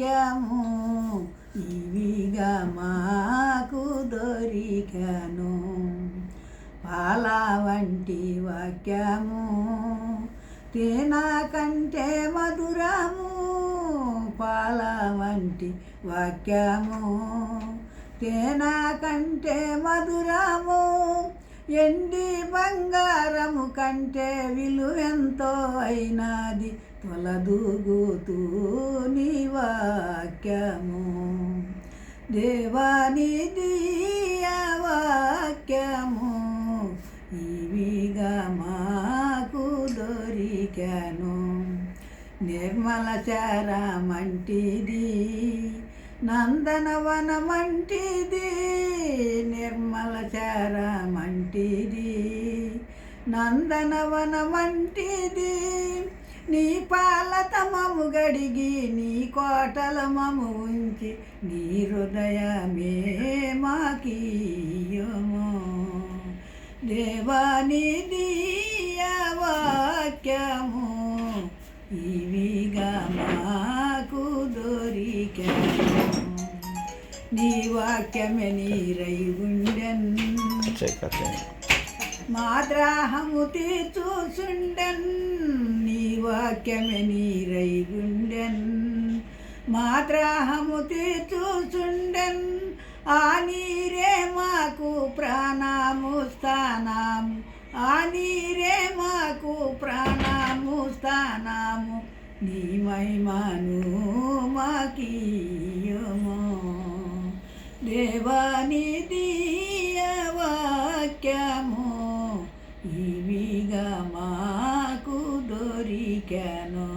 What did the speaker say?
వాక్యము ఇవిగా మాకు దొరికను. పాల వంటి వాక్యము తేన కంటే మధురము. పాల వంటి వాక్యము తేన కంటే మధురము. ఎండి బంగారము కంటే విలువెంతో అయినది తొలదూగుతూ నీ వాక్యము. దేవానిది వాక్యము ఇవిగా మాకు దొరికాను. నిర్మల చరమంటిది నందనవనమంటిది నిర్మల చారమంటిది నందనవనమంటిది నీ పాలతమము గడిగి నీ కోటలమము ఉంచి నీ హృదయమే మాకీయము. దేవాని దియ వాక్యము ఈ నీ వాక్యమే నీరై ఉండెన్. మాద్రాహము తీర్చుచుండెన్. నీ వాక్యమే నీరై గుండెన్ మాద్రాహము తీర్చుచుండెన్. ఆ నీరే మాకు ప్రాణము స్థానము. ఆ నీరే మాకు ప్రాణము స్థానము. నీ మహిమను మాకీయము దేవాని దియ వాక్యము ఇవిగా మాకు దొరికాను